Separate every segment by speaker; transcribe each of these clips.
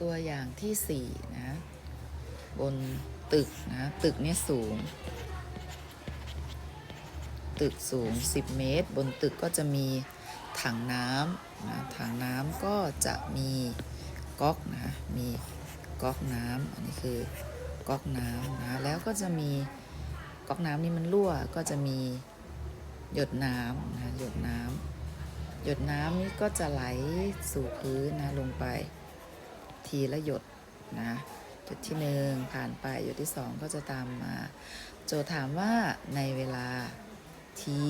Speaker 1: ตัวอย่างที่สี่นะ บนตึกนะ ตึกเนี้ยสูง ตึกสูง 10 เมตร บนตึกก็จะมีถังน้ำนะถังน้ำก็จะมีก๊อกนะมีก๊อกน้ำอันนี้คือก๊อกน้ำนะแล้วก็จะมีก๊อกน้ำนี่มันรั่วก็จะมีหยดน้ำนะหยดน้ำหยดน้ำนี่ก็จะไหลสู่พื้นนะลงไป ทีละหยดนะหยดที่หนึ่งผ่านไปหยดที่สองก็จะตามมา โจทย์ถามว่าในเวลาที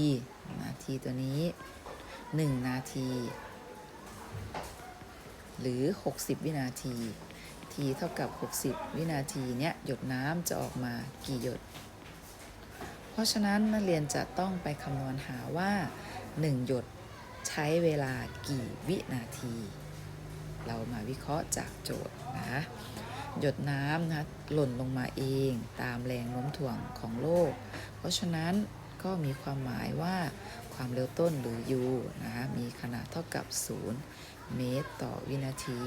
Speaker 1: นะทีตัวนี้หนึ่งนาที หรือ 60 วินาทีทีเท่ากับ 60 วินาทีเนี้ยหยดน้ำจะออกมากี่หยด เพราะฉะนั้นนักเรียนจะต้องไปคำนวณหาว่า 1 หยดใช้เวลากี่วินาที เรามาวิเคราะห์จากโจทย์นะหยดน้ำนะหล่นลงมาเองตามแรงโน้มถ่วงของโลก เพราะฉะนั้นก็มีความหมายว่าความเร็วต้นหรือ u นะคะมีขนาดเท่ากับ 0 เมตรต่อวินาที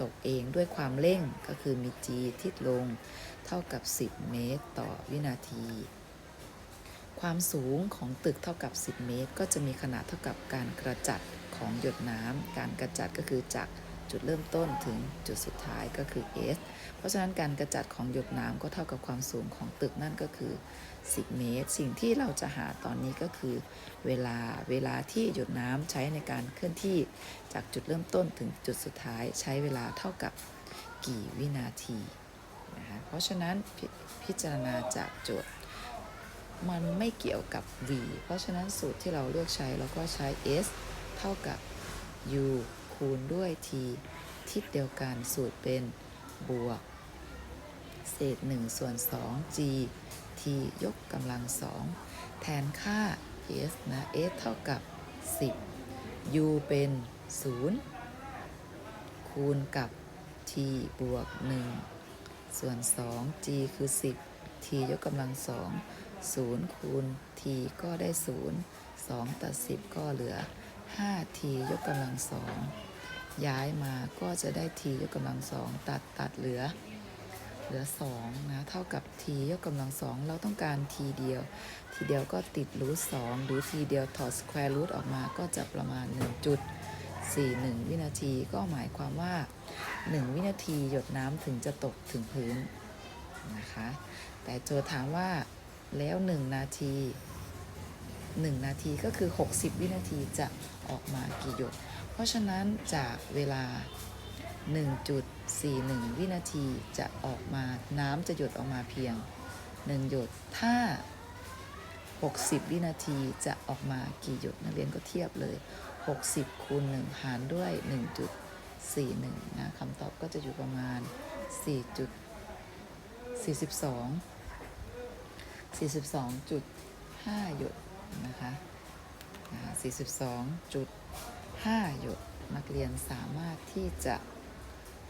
Speaker 1: ตกเองด้วยความเร่งก็คือมี g ทิศลงเท่ากับ 10 เมตรต่อวินาที ความสูงของตึกเท่ากับ 10 เมตร ก็จะมีขนาดเท่ากับการกระจัดของหยดน้ำการกระจัดก็คือจาก จุดเริ่มต้นถึงจุดสุดท้ายก็คือ s เพราะฉะนั้นการกระจัดของหยดน้ำก็เท่ากับความสูงของตึกนั่นก็คือ 10 เมตร สิ่งที่เราจะหาตอนนี้ก็คือ เวลาเวลาที่หยดน้ำใช้ในการเคลื่อนที่จากจุดเริ่มต้นถึงจุดสุดท้ายใช้เวลาเท่ากับกี่วินาทีนะคะเพราะฉะนั้นพพิจารณาจากโจทย์มันไม่เกี่ยวกับ v เพราะฉะนั้นสูตรที่เราเลือกใช้เราก็ใช้ s เท่ากับ u คูณด้วย t ทิศเดียวกันสูตรเป็นบวก เศษ1ส่วน2 g t ยกกำลัง 2 แทนค่า s นะ s เท่ากับ 10 u เป็น 0 คูณกับ t บวก 1 ส่วน 2 g คือ 10 t ยกกำลัง 2 0 คูณ t ก็ได้ 0 2 ตัด 10 ก็เหลือ 5t ยกกำลัง 2 ย้ายมาก็จะได้ t ยกกำลัง2ตัดตัดเหลือ เหลือ2นะเท่ากับ t ยกกำลัง2เราต้องการ t เดียว t เดียวก็ติดรูท2หรือ t เดียวถอด square root ออกมาก็จะประมาณ 1.41 วินาทีก็หมายความว่า 1 วินาทีหยดน้ำถึงจะตกถึงพื้นนะคะแต่โจทย์ถามว่าแล้ว 1 นาที 1 นาทีก็คือ 60 วินาทีจะออกมากี่หยด ราะฉะนั้นจากเวลา 1.41 วินาทีจะออกมาน้ำจะหยดออกมาเพียง 1 หยดถ้า 60 วินาทีจะออกมากี่หยดนักเรียนก็เทียบเลย 60 คูณ 1 หารด้วย 1.41 นะคำตอบก็จะอยู่ประมาณ 4.42 42.5 หยดนะคะอ่ 5 หยดนักเรียนสามารถที่จะ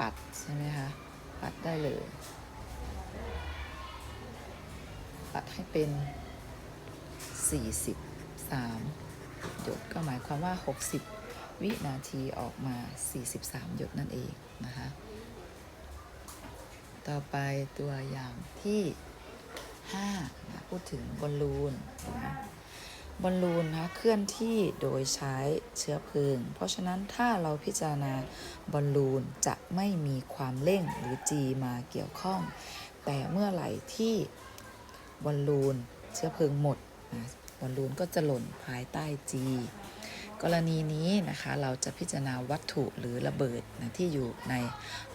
Speaker 1: ปัดใช่ไหมคะ ปัดได้เลย ปัดให้เป็น 43 หยดก็หมายความว่า 60 วินาทีออกมา 43 หยดนั่นเองนะคะ ต่อไปตัวอย่างที่5นะพูดถึงบอลลูนนะ บอลลูนนะเคลื่อนที่โดยใช้เชื้อเพลิง เพราะฉะนั้นถ้าเราพิจารณาบอลลูนจะไม่มีความเร่งหรือ g มาเกี่ยวข้อง แต่เมื่อไหร่ที่บอลลูนเชื้อเพลิงหมดนะบอลลูนก็จะหล่นภายใต้ g กรณีนี้นะคะเราจะพิจารณาวัตถุหรือระเบิดนะที่อยู่ใน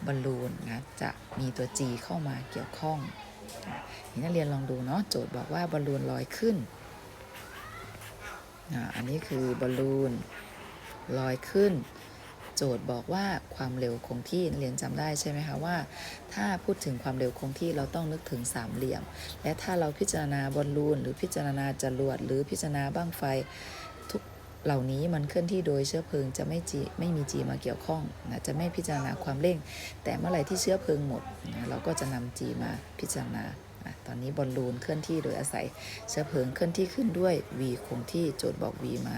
Speaker 1: บอลลูนนะจะมีตัว g เข้ามาเกี่ยวข้องนี่นักเรียนลองดูเนาะโจทย์บอกว่าบอลลูนลอยขึ้น อันนี้คือบอลลูนลอยขึ้น โจทย์บอกว่าความเร็วคงที่นักเรียนจำได้ใช่ไหมคะว่า ถ้าพูดถึงความเร็วคงที่เราต้องนึกถึงสามเหลี่ยม และถ้าเราพิจารณาบอลลูนหรือพิจารณาจรวดหรือพิจารณาบ้างไฟทุกเหล่านี้มันเคลื่อนที่โดยเชื้อเพลิงจะไม่จีไม่มีจีมาเกี่ยวข้องนะจะไม่พิจารณาความเร่ง แต่เมื่อไหร่ที่เชื้อเพลิงหมดนะเราก็จะนำจีมาพิจารณา ตอนนี้บอลลูนเคลื่อนที่โดยอาศัยเชื้อเพลิงเคลื่อนที่ขึ้นด้วย v คงที่โจทย์บอก v มา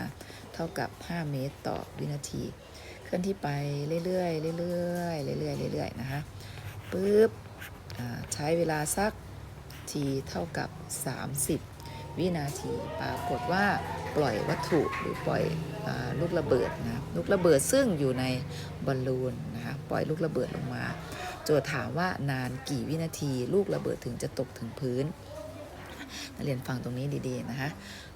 Speaker 1: เท่ากับ 5 เมตรต่อวินาที เคลื่อนที่ไปเรื่อยๆเรื่อยๆเรื่อยๆเรื่อยๆนะคะปุ๊บใช้เวลาสักทีเท่ากับ 30 วินาที ปรากฏว่าปล่อยวัตถุหรือปล่อยอลูกระเบิดนะลูกระเบิดซึ่งอยู่ในบอลลูนนะคะปล่อยลูกระเบิดลงมา โจทย์ถามว่านานกี่วินาที ลูกระเบิดถึงจะตกถึงพื้นนักเรียนฟังตรงนี้ดีๆนะคะ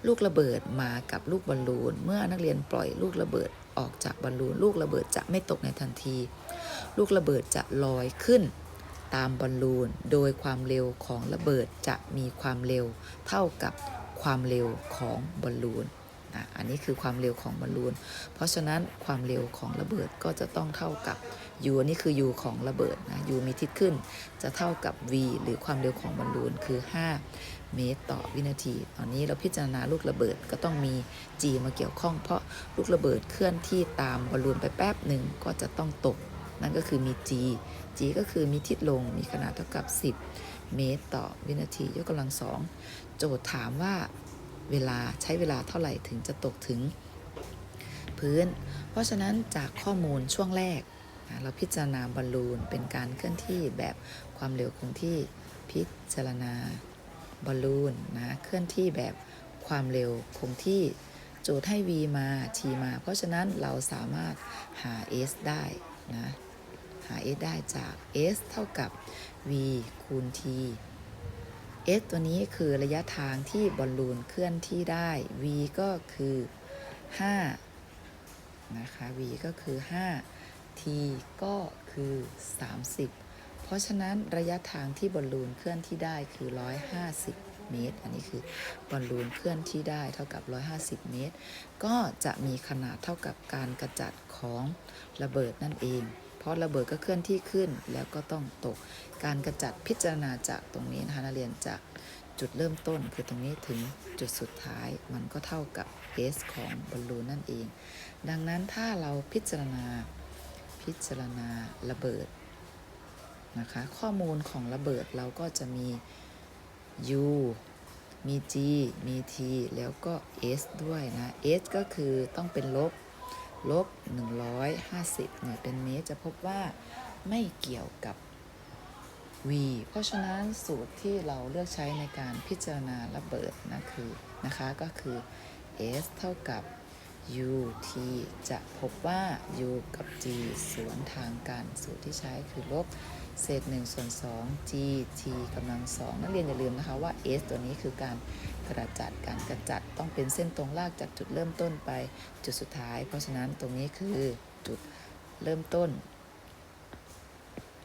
Speaker 1: ลูกระเบิดมากับลูกบอลลูน เมื่อนักเรียนปล่อยลูกระเบิดออกจากบอลลูน ลูกระเบิดจะไม่ตกในทันที ลูกระเบิดจะลอยขึ้น ตามบอลลูน โดยความเร็วของระเบิดจะมีความเร็วเท่ากับความเร็วของบอลลูนอะอันนี้คือความเร็วของบอลลูน เพราะฉะนั้นความเร็วของระเบิดก็จะต้องเท่ากับ u อันนี้คือ u ของระเบิดนะ u มีทิศขึ้นจะเท่ากับ v หรือความเร็วของบอลลูนคือ 5 เมตรต่อวินาที ตอนนี้เราพิจารณาลูกระเบิดก็ต้องมี g มาเกี่ยวข้อง เพราะลูกระเบิดเคลื่อนที่ตามบอลลูนไปแป๊บหนึ่งก็จะต้องตก นั่นก็คือมี g g ก็คือมีทิศลงมีขนาดเท่ากับ 10 เมตรต่อวินาทียกกำลังสองโจทย์ถามว่าเวลาใช้เวลาเท่าไหร่ถึงจะตกถึงพื้น เพราะฉะนั้นจากข้อมูลช่วงแรก เราพิจารณาบอลลูนเป็นการเคลื่อนที่แบบความเร็วคงที่พิจารณาบอลลูนนะเคลื่อนที่แบบความเร็วคงที่โจทย์ให้ v มา t มา เพราะฉะนั้นเราสามารถหา s ได้นะ หา s ได้จาก s เท่ากับ v คูณ t s ตัวนี้คือระยะทางที่บอลลูนเคลื่อนที่ได้ v ก็คือ 5 นะคะ v ก็คือ 5 t ก็คือ 30 เพราะฉะนั้นระยะทางที่บอลลูนเคลื่อนที่ได้คือ 150 เมตร อันนี้คือบอลลูนเคลื่อนที่ได้เท่ากับ 150 เมตร ก็จะมีขนาดเท่ากับการกระจัดของระเบิดนั่นเอง เพราะระเบิดก็เคลื่อนที่ขึ้นแล้วก็ต้องตก การกระจัดพิจารณาจากตรงนี้นะคะนักเรียนจากจุดเริ่มต้นคือตรงนี้ถึงจุดสุดท้ายมันก็เท่ากับ s ของบอลลูนนั่นเอง ดังนั้นถ้าเราพิจารณาพิจารณาระเบิดนะคะข้อมูลของระเบิดเราก็จะมี u มี g มี t แล้วก็ s ด้วยนะ s ก็คือต้องเป็นลบ ลบ 150 หน่วยเป็นเมตร จะพบว่าไม่เกี่ยวกับ v เพราะฉะนั้นสูตรที่เราเลือกใช้ในการพิจารณาระเบิดนะคือนะคะก็คือ s เท่ากับ u t จะพบว่า u กับ g สวนทางกันสูตรที่ใช้คือลบเศษ1ส่วน2 g t กำลัง2นักเรียนอย่าลืมนะคะว่า s ตัวนี้คือการ กระจัดการกระจัดต้องเป็นเส้นตรงลากจากจุดเริ่มต้นไปจุดสุดท้าย เพราะฉะนั้นตรงนี้คือจุดเริ่มต้น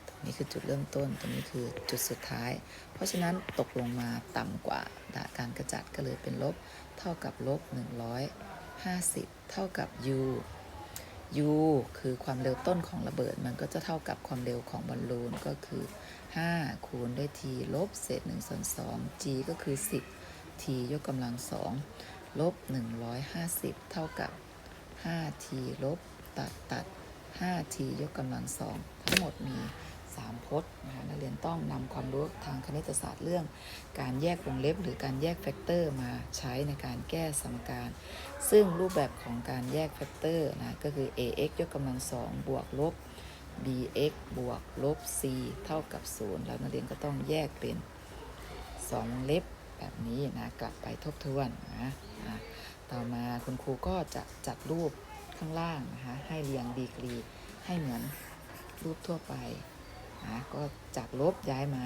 Speaker 1: ตรงนี่คือจุดเริ่มต้น ตรงนี้คือจุดสุดท้าย เพราะฉะนั้นตกลงมาต่ำกว่าการกระจัดก็เลยเป็นลบ เท่ากับลบ 150 เท่ากับ u u คือความเร็วต้นของระเบิด มันก็จะเท่ากับความเร็วของบอลลูนก็คือ 5 คูณด้วย t ลบเศษ1ส่วน2 g ก็คือ 10 t ยกกำลัง2ลบ150 เท่ากับ 5t ลบตัดตัด 5t ยกกำลัง2ทั้งหมดมี 3พจน์นะคะนักเรียนต้องนำความรู้ทางคณิตศาสตร์เรื่อง การแยกวงเล็บ หรือการแยกแฟกเตอร์มาใช้ในการแก้สมการ ซึ่งรูปแบบของการแยกแฟกเตอร์นะก็คือ ax ยกกำลัง2บวกลบ bx บวกลบ c เท่ากับ 0 แล้วนักเรียนก็ต้องแยกเป็น2วงเล็บ แบบนี้นะกลับไปทบทวนนะะต่อมาคุณครูก็จะจัดรูปข้างล่างนะคะให้เรียงดีกรีให้เหมือนรูปทั่วไปนะก็จากลบย้ายมา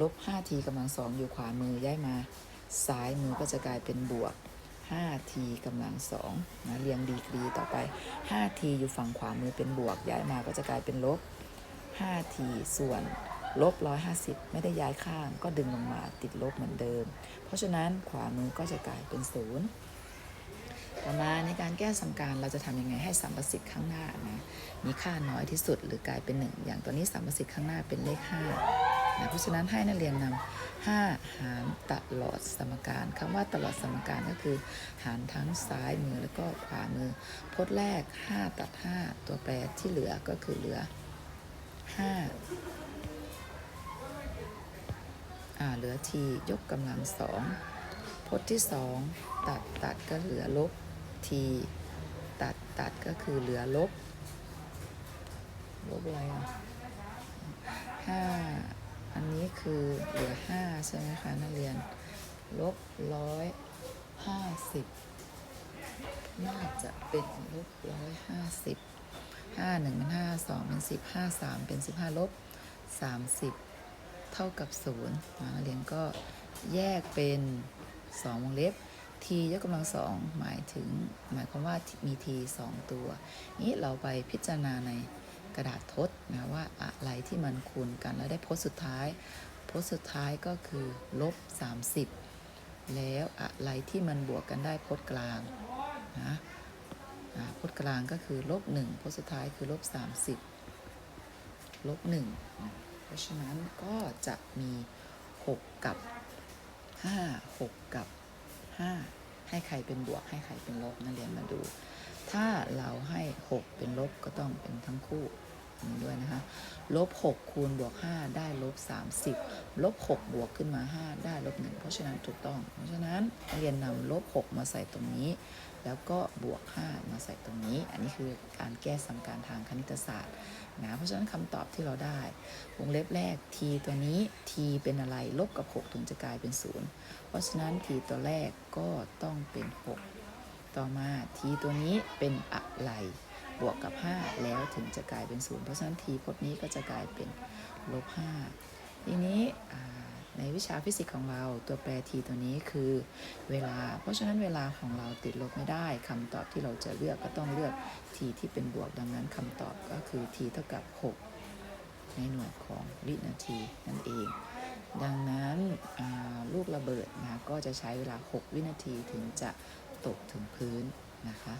Speaker 1: ลบ 5t กำลังสองอยู่ขวามือย้ายมาซ้ายมือก็จะกลายเป็นบวก 5t กำลังสองนะเรียงดีกรีต่อไป 5t อยู่ฝั่งขวามือเป็นบวก ย้ายมาก็จะกลายเป็นลบ 5t ส่วน ลบ150ไม่ได้ย้ายข้าง ก็ดึงลงมาติดลบเหมือนเดิม เพราะฉะนั้นขวามือก็จะกลายเป็นศูนย์ต่อมาในการแก้สมการเราจะทำยังไงให้สัมประสิทธิ์ข้างหน้านะมีค่าน้อยที่สุดหรือกลายเป็น 1 อย่างตัวนี้สัมประสิทธิ์ข้างหน้าเป็นเลข5นะเพราะฉะนั้นให้นักเรียนนำ5หารตลอดสมการคำว่าตลอดสมการก็คือ หารทั้งซ้ายมือแล้วก็ขวามือพจน์แรก 5 ตัด 5 ตัวแปรที่เหลือก็คือเหลือ5อ่า เหลือ t ยกกำลังสองพจน์ที่สองตัดตัดก็เหลือลบ t ตัดตัดก็คือเหลือลบ ลบอะไรอะห้าอันนี้คือเหลือห้าใช่ไหมคะนักเรียน ลบร้อยห้าสิบน่าจะเป็นลบร้อยห้าสิบห้าหนึ่งเป็นห้าสองเป็นสิบห้าสามเป็นสิบห้าลบสามสิบ เท่ากับศูนย์นักเรียนก็แยกเป็นสองวงเล็บ t ยกกำลังสองหมายถึงหมายความว่ามี t สองตัว นี้เราไปพิจารณาในกระดาษทดนะว่าอะไรที่มันคูณกันแล้วได้พจน์สุดท้าย พจน์สุดท้ายก็คือลบ30 แล้วอะไรที่มันบวกกันได้พจน์กลางนะพจน์กลางก็คือลบ1พจน์สุดท้ายคือลบ30ลบ1นะ เพราะฉะนั้นก็จะมี 6 กับ 5 6 กับ 5 ให้ใครเป็นบวกให้ใครเป็นลบนักเรียนมาดู ถ้าเราให้ 6 เป็นลบก็ต้องเป็นทั้งคู่ ด้วยนะคะลบ6คูณบวก 5 ได้ลบ 30 ลบ 6 บวกขึ้นมา 5 ได้ลบ 1 เพราะฉะนั้นถูกต้อง เพราะฉะนั้นเรียนนำลบ 6 มาใส่ตรงนี้ แล้วก็บวก 5 มาใส่ตรงนี้ อันนี้คือการแก้สมการทางคณิตศาสตร์นะเพราะฉะนั้นคำตอบที่เราได้วงเล็บแรก t ตัวนี้ t เป็นอะไรลบกับ 6 ถึงจะกลายเป็น 0 เพราะฉะนั้น t ตัวแรกก็ต้องเป็น 6 ต่อมา t ตัวนี้เป็นอะไร บวกกับ 5 แล้วถึงจะกลายเป็น0เพราะฉะนั้น t พจน์นี้ก็จะกลายเป็นลบ5ทีนี้ในวิชาฟิสิกส์ของเราตัวแปร t ตัวนี้คือเวลา เพราะฉะนั้นเวลาของเราติดลบไม่ได้คำตอบที่เราจะเลือกก็ต้องเลือก t ที่เป็นบวกดังนั้นคำตอบก็คือ t เท่ากับ 6 ในหน่วยของวินาทีนั่นเอง ดังนั้นลูกระเบิดนะก็จะใช้เวลา 6 วินาทีถึงจะตกถึงพื้นนะคะ